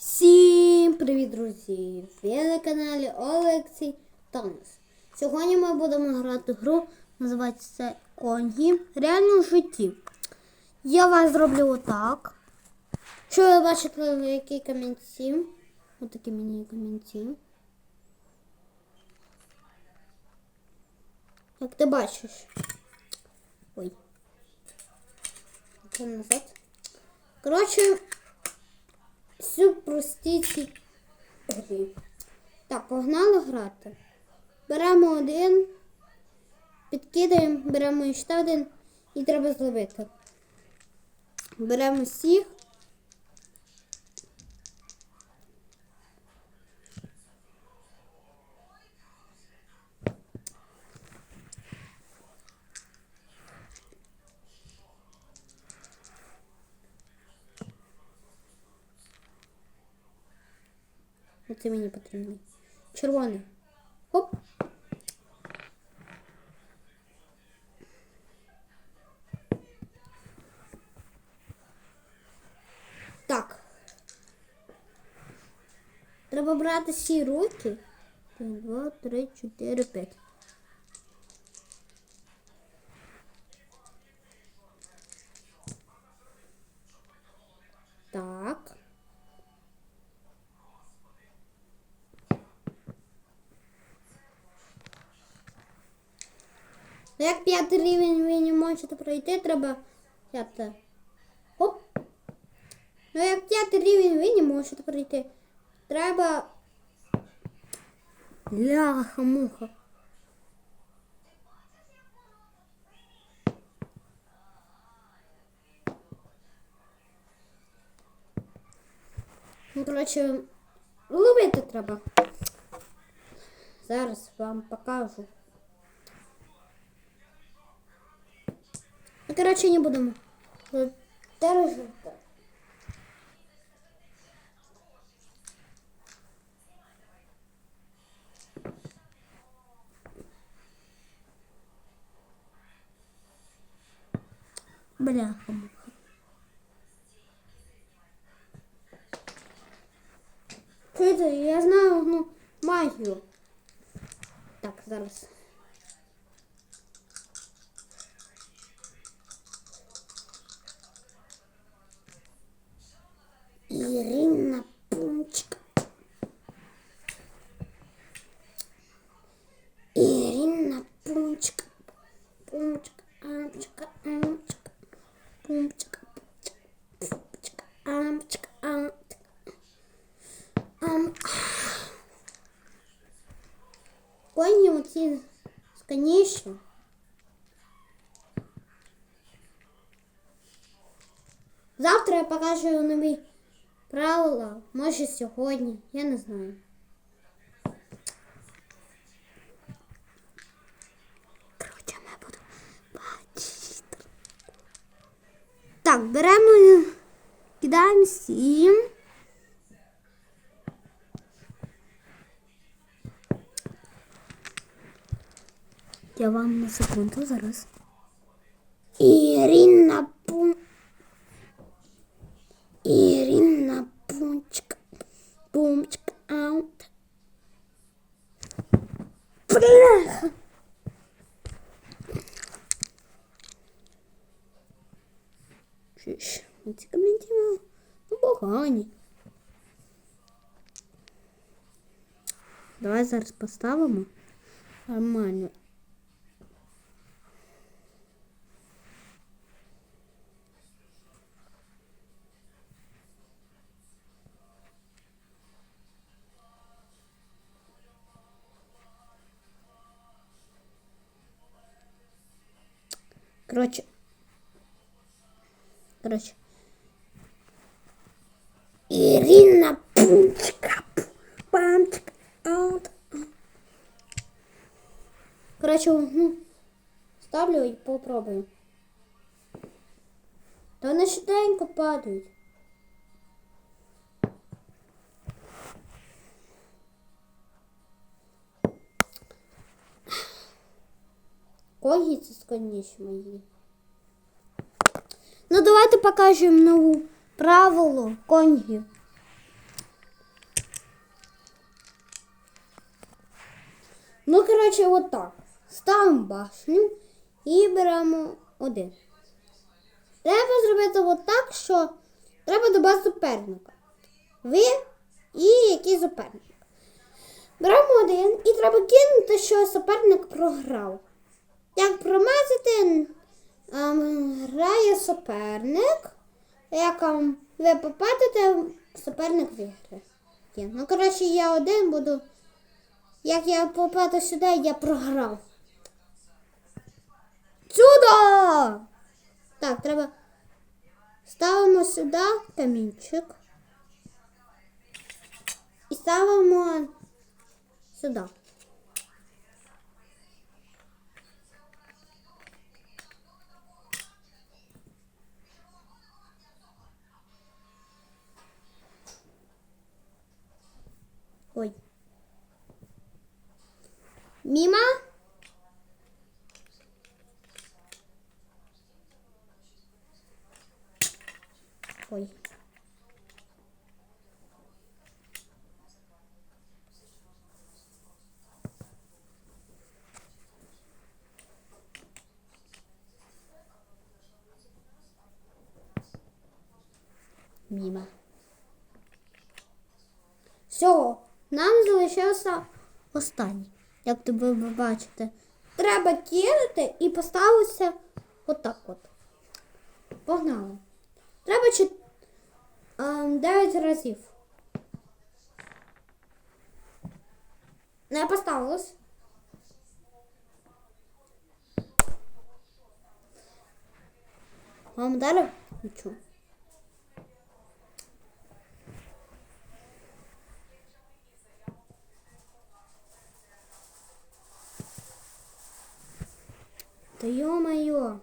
Всім привіт, друзі! Ви на каналі Олексій Томас. Сьогодні ми будемо грати гру, називається Конгі. Реально в житті. Я вас зроблю отак. Що ви бачите, які камінці? Отакі мені камінці. Як ти бачиш. Ой. Це назад. Коротше, всю прості грі. Так, погнали грати. Беремо один, підкидаємо, беремо ще один і треба зловити. Беремо всіх. Оце мені потрібно. Червоний. Оп! Так. Треба брати всі руки. Два, три, чотири, п'ять. Так. Ну, Як п'ятий рівень ви не можете пройти, треба п'яте. Оп. Ну як п'ятий рівень ви не можете пройти. Треба. Ляха муха. Ну, коротше, ловити треба. Зараз вам покажу. Короче, не будем держать. Бляха. Чуєте, я знаю ну, магію. Так, зараз. Ирина Пунчик. Ирина Пунчик. Пунчик, амчик, амчик. Пунчик, пунчик, амчик, амчик. Ам. Коні оці сканіші. Завтра я покажу нові правила. Може сьогодні. Я не знаю. Короче, ми буду бачити. Так, беремо, кидаємо сім. Я вам на секунду зараз. Ірина Давай зараз поставимо. Нормально. Короче. Короче. Ирина Пунчика. Короче, ну, ставлю и попробую. Да она щоденько падает. Когі це складніші мої. Ну, давайте покажем новую правилу конгів. Ну, короче, вот так. Ставимо башню і беремо один. Треба зробити отак, що треба добавити суперника. Ви і який суперник. Беремо один і треба кинути, що суперник програв. Як промазати, грає суперник. Як ви попадете, суперник виграє. Ну, коротше, я один буду. Як я попаду сюди, я програв. Сюди! Так, треба. Ставимо сюди камінчик. І ставимо сюди. Ой. Мимо. Все, нам залишився останній. Як ви бачите. Треба кинути і поставитися отак от. Погнали. Треба чи... ем, 9 разів. Не поставилось. Вам дали? Нічого. Да ё-моё!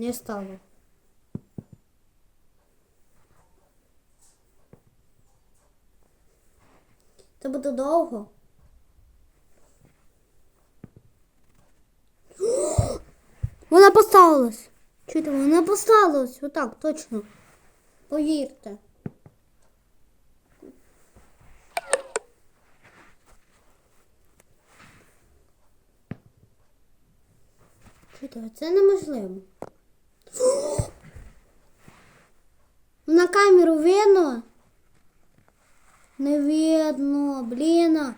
Не стало. Це буде довго. Вона поставилась. Чуєте, вона поставилась. Отак, точно. Повірте. Чуєте, це неможливо. На камеру видно? Не видно, блін.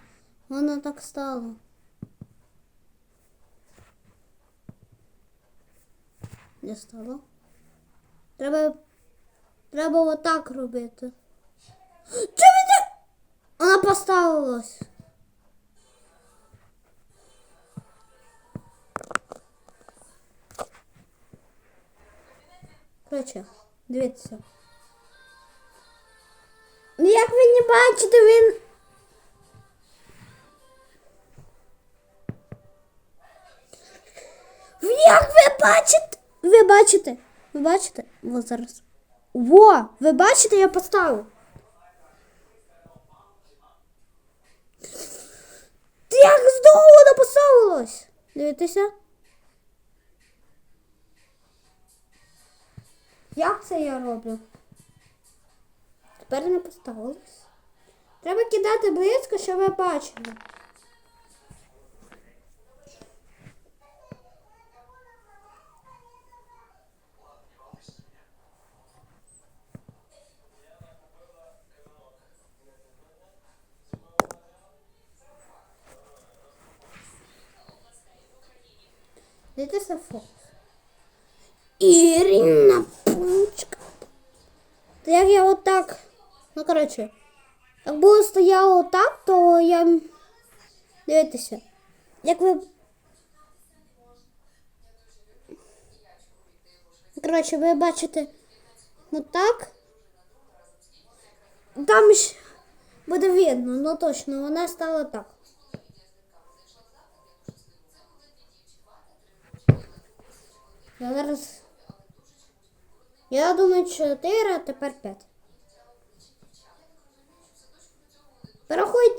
Воно так стало. Не стало. Треба. Треба отак робити. Чому це? Вона поставилась. Короче, дивіться. Ну як ви не бачите, він. Як ви бачите? Ви бачите? Ви бачите? Во зараз. Во! Ви бачите, я поставив. Як знову не поставилось? Дивіться. Як це я роблю? Тепер не поставилось. Треба кидати близько, щоб ви бачили. Дивіться фокус. Пучка. Та як я отак. Ну, коротше, як було стояло отак, то я. Дивіться. Як ви. Коротше, ви бачите отак. Там ж буде видно, ну точно, вона стала так. Я зараз. Я думаю, 4, а тепер 5.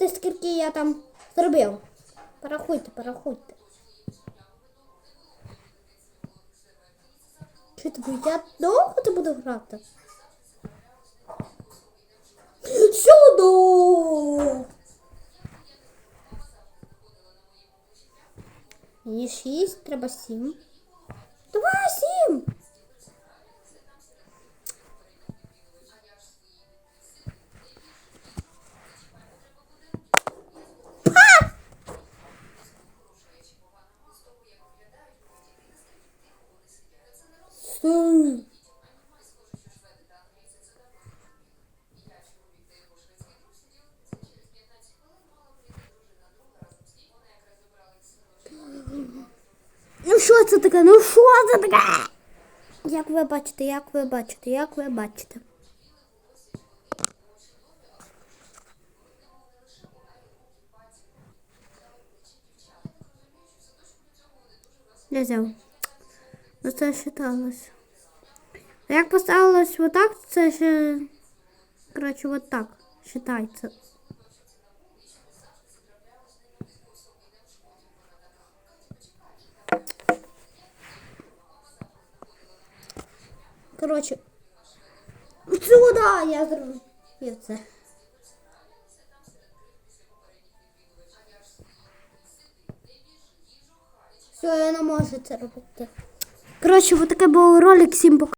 Порахуйте, скільки я там зробив. Порахуйте, порахуйте. Ти будеш? Я довго ти буду грати? Сюди! Мені шість, треба сім. Що це таке? Як ви бачите, як ви бачите, як ви бачите. Не взяв. Ну це вважалось. Як поставилось отак, це ще. Коротше, от так вважається. Коротше. Сюди я зробив це. Все, я не можу це робити. Коротше, вот таке був ролик. Всім пока.